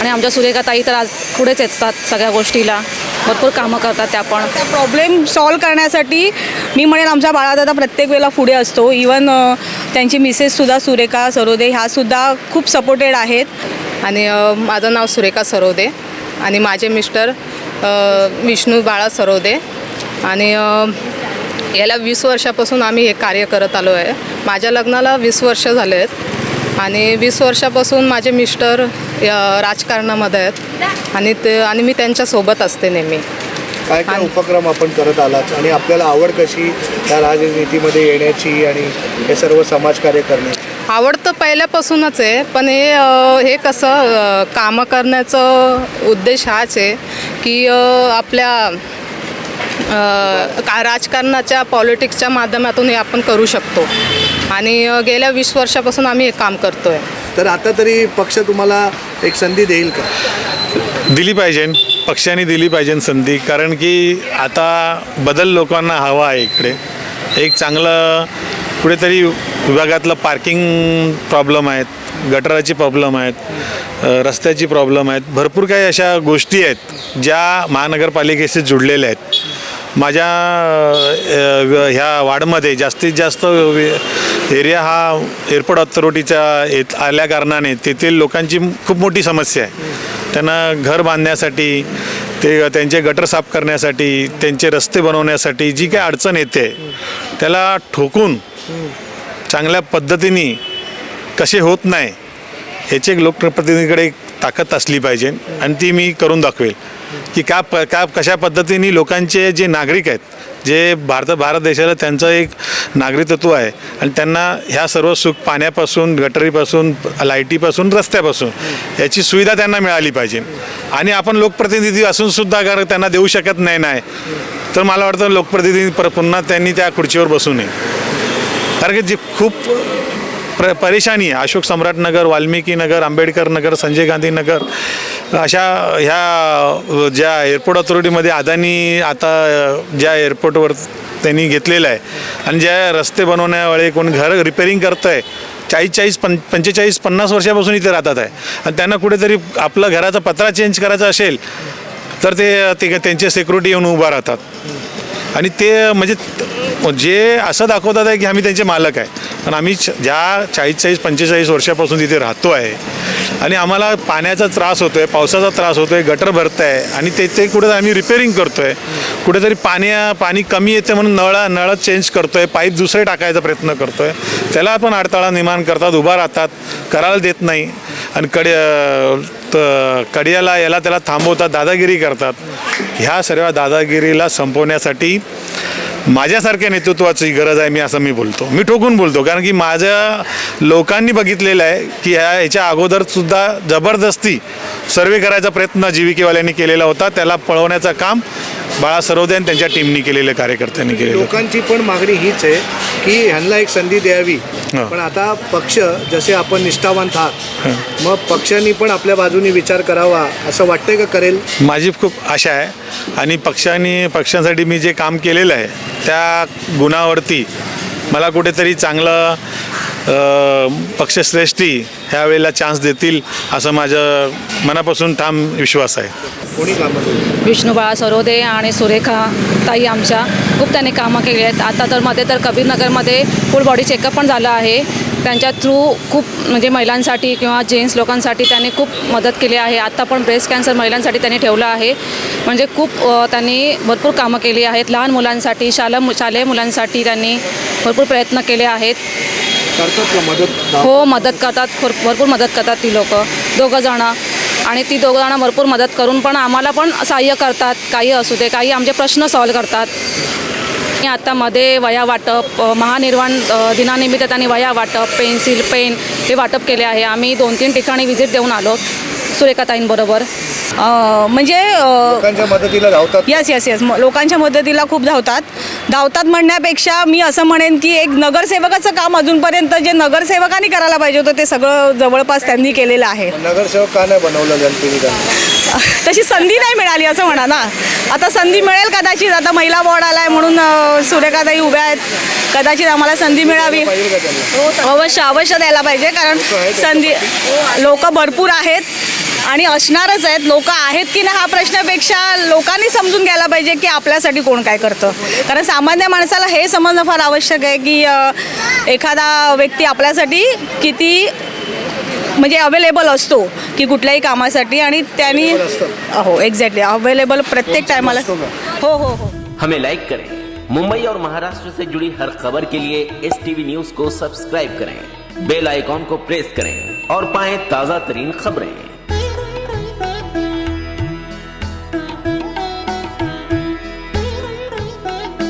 आणि आमच्या सुरेखाताई तर आज पुढेच येतात सगळ्या गोष्टीला. भरपूर कामं करतात त्या पण. त्या प्रॉब्लेम सॉल्व करण्यासाठी मी म्हणेन आमच्या बाळादादा प्रत्येक वेळेला पुढे असतो. इवन त्यांची मिसेससुद्धा सुरेखा सरोदे ह्यासुद्धा खूप सपोर्टेड आहेत. आणि माझं नाव सुरेखा सरोदे आणि माझे मिस्टर विष्णू बाळा सरोदे. आणि याला वीस वर्षापासून आम्ही हे कार्य करत आलो आहे. माझ्या लग्नाला वीस वर्ष झाले आहेत आणि वीस वर्षापासून माझे मिस्टर राजकारणामध्ये आहेत. आणि ते आणि मी त्यांच्यासोबत असते नेहमी. काय काय उपक्रम आपण करत आलात? आणि आपल्याला आवड कशी त्या राजनीतीमध्ये येण्याची आणि हे सर्व समाजकार्य करण्याची? आवड तर पहिल्यापासूनच आहे पण हे हे कसं कामं करण्याचं उद्देश हाच आहे की आपल्या का राजकारणाच्या पॉलिटिक्सच्या माध्यमातून हे आपण करू शकतो. आणि गेल्या वीस वर्षापासून आम्ही हे काम करतो आहे तर आता तरी पक्ष तुम्हाला एक संधी देईल का? दिली पाहिजे. पक्षाने दिली पाहिजे संधी. कारण की आता बदल लोकांना हवा आहे इकडे. एक चांगलं कुठेतरी विभागातलं पार्किंग प्रॉब्लेम आहेत गटाराची प्रॉब्लेम आहेत रस्त्याची प्रॉब्लेम आहेत. भरपूर काही अशा गोष्टी आहेत ज्या महानगरपालिकेशी जुडलेल्या आहेत. माझ्या ह्या वाडमध्ये जास्तीत जास्त एरिया हा एअरपोर्ट ऑथॉरिटीच्या येत आल्या कारणाने तेथील लोकांची खूप मोठी समस्या आहे. त्यांना घर बांधण्यासाठी ते त्यांचे गटर साफ करण्यासाठी त्यांचे रस्ते बनवण्यासाठी जी काही अडचण येते त्याला ठोकून चांगल्या पद्धतीने कसे होत नाही याची एक लोकप्रतिनिधीकडे ताकद असली पाहिजे आणि ती मी करून दाखवेल. की का प का कशा पद्धतीने लोकांचे जे नागरिक आहेत जे भारत भारत देशाला त्यांचं एक नागरिकत्व आहे आणि त्यांना ह्या सर्व सुख पाण्यापासून गटरीपासून लाईटीपासून रस्त्यापासून याची सुविधा त्यांना मिळाली पाहिजे. आणि आपण लोकप्रतिनिधी असून सुद्धा त्यांना देऊ शकत नाही नाही तर मला वाटतं लोकप्रतिनिधी पर पुन्हा त्यांनी त्या खुर्चीवर बसू नये. कारण की जे खूप प्र परेशानी आहे. अशोक सम्राट नगर वाल्मिकी नगर आंबेडकर नगर संजय गांधी नगर अशा ह्या ज्या एअरपोर्ट ऑथॉरिटीमध्ये अदानी आता ज्या एअरपोर्टवर त्यांनी घेतलेलं आहे आणि ज्या रस्ते बनवण्यावेळी कोण घर रिपेरिंग करतं आहे चाळीस चाळीस पं पंचेचाळीस पन्नास वर्षापासून इथे राहतात आहे. आणि त्यांना कुठेतरी आपलं घराचा पत्रा चेंज करायचा असेल तर ते ते त्यांचे सिक्युरिटी येऊन उभा राहतात. आणि ते म्हणजे जे असं दाखवतात आहे की आम्ही त्यांचे मालक आहे. पण आम्ही च- ज्या चाळीस चाळीस पंचेचाळीस वर्षापासून तिथे राहतो आहे आणि आम्हाला पाण्याचा त्रास होतो आहे पावसाचा त्रास होतो आहे गटर भरत आहे आणि ते ते कुठे आम्ही रिपेरिंग करतो आहे कुठेतरी पाण्या पाणी कमी येते म्हणून नळा नळ चेंज करतो आहे पाईप दुसरे टाकायचा प्रयत्न करतो आहे त्याला पण अडथळा निर्माण करतात उभा राहतात करायला देत नाही. आणि कड त- कडियाला याला त्याला थांबवतात दादागिरी करतात. ह्या सर्व दादागिरीला संपवण्यासाठी माझ्यासारख्या नेतृत्वाची गरज आहे मी असं मी बोलतो. मी ठोकून बोलतो कारण की माझ्या लोकांनी बघितलेलं आहे की ह्या ह्याच्या अगोदर सुद्धा जबरदस्ती सर्वे करायचा प्रयत्न जीविकेवाल्यांनी केलेला होता. त्याला पळवण्याचं काम बाळा सरोदे आणि त्यांच्या टीमनी केलेलं कार्यकर्त्यांनी केलेलं. लोकांची पण मागणी हीच आहे की ह्यांना एक संधी द्यावी. पण आता पक्ष जसे आपण निष्ठावंत आहात मग पक्षांनी पण आपल्या बाजूनी विचार करावा असं वाटतंय का करेल? माझी खूप आशा आहे. आणि पक्षाने पक्षांसाठी मी जे काम केलेलं आहे त्या गुणावरती मला कुठेतरी चांगलं पक्षश्रेष्ठी ह्या वेळेला चान्स देतील असं माझं मनापासून ठाम विश्वास आहे. कोणी कामं विष्णुबाळा सरोदे आणि सुरेखा ताई आमच्या खूप त्यांनी कामं केली आहेत. आता तर मध्ये तर कबीरनगरमध्ये फुल बॉडी चेकअप पण झालं आहे. त्यांच्या थ्रू खूप म्हणजे महिलांसाठी किंवा जेंट्स लोकांसाठी त्यांनी खूप मदत केली आहे. आत्ता पण ब्रेस्ट कॅन्सर महिलांसाठी त्यांनी ठेवलं आहे. म्हणजे खूप त्यांनी भरपूर कामं केली आहेत. लहान मुलांसाठी शाला शालेय मुलांसाठी त्यांनी भरपूर प्रयत्न केले आहेत. मदत? हो मदत करतात. भर भरपूर मदत करतात ती लोक. दोघं जणं. आणि ती दोघं जणं भरपूर मदत करून पण आम्हाला पण सहाय्य करतात. काही असू दे काही आमचे प्रश्न सॉल्व करतात. आणि आता मध्ये वया वाटप महानिर्वाण दिनानिमित्त त्यांनी वया वाटप पेन्सिल पेन हे वाटप केले आहे. आम्ही दोन तीन ठिकाणी व्हिजिट देऊन आलो सुरेखाताईंबरोबर. म्हणजे मदतीला धावतात. येस येस येस लोकांच्या मदतीला खूप धावतात. धावतात म्हणण्यापेक्षा मी असं म्हणेन की एक नगरसेवकाचं काम अजूनपर्यंत जे नगरसेवकांनी करायला पाहिजे होतं ते सगळं जवळपास त्यांनी केलेलं आहे. नगरसेवक का नाही बनवलं जनतेने त्यांना तशी संधी नाही मिळाली असं म्हणा ना. आता संधी मिळेल कदाचित आता महिला वॉर्ड आहे म्हणून अं, उभ्या आहेत. कदाचित आम्हाला संधी मिळावी. अवश्य अवश्य द्यायला पाहिजे कारण संधी लोक भरपूर आहेत आणि असणारच आहेत. लोक आहेत की नाही हा प्रश्नापेक्षा लोकांनी समजून घ्यायला पाहिजे की आपल्यासाठी कोण काय करतं. कारण सामान्य माणसाला हे समजणं फार आवश्यक आहे की एखादा व्यक्ती आपल्यासाठी किती म्हणजे अवेलेबल असतो की कुठल्याही कामासाठी आणि त्यांनी हो एक्झॅक्टली अवेलेबल प्रत्येक टायमाला हो हो हो. हमें लाइक करें। मुंबई और महाराष्ट्र से जुड़ी हर खबर के लिए एस टीवी न्यूज़ को सब्सक्राइब करें। बेल आइकॉन को प्रेस करें और पाएँ ताज़ा तरीन खबरें।